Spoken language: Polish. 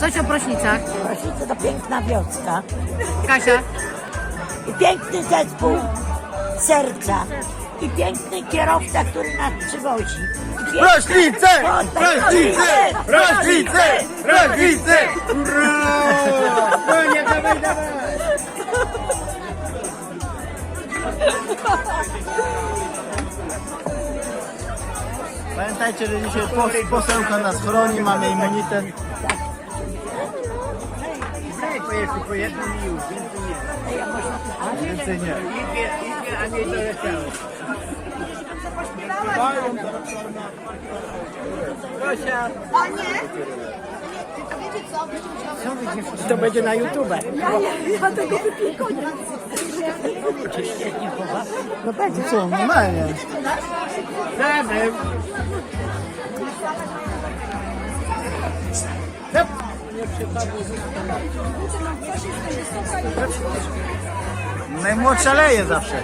Coś o prośnicach. Prośnice to piękna wioska Kasia. i piękny zespół serca i piękny kierowca, który nas przywozi. I Prośnice! Prośnice! Prośnice! Prośnice! Pamiętajcie, że dzisiaj pos- posełka nas chroni, mamy immunitet. Pojeżdżę po jednym i już, więcej nie. Więcej nie. Idzie, idzie, a nie doleciało. Gosia! To będzie na YouTube. No będzie co, normalnie. Razem. Najmłodsza leje zawsze.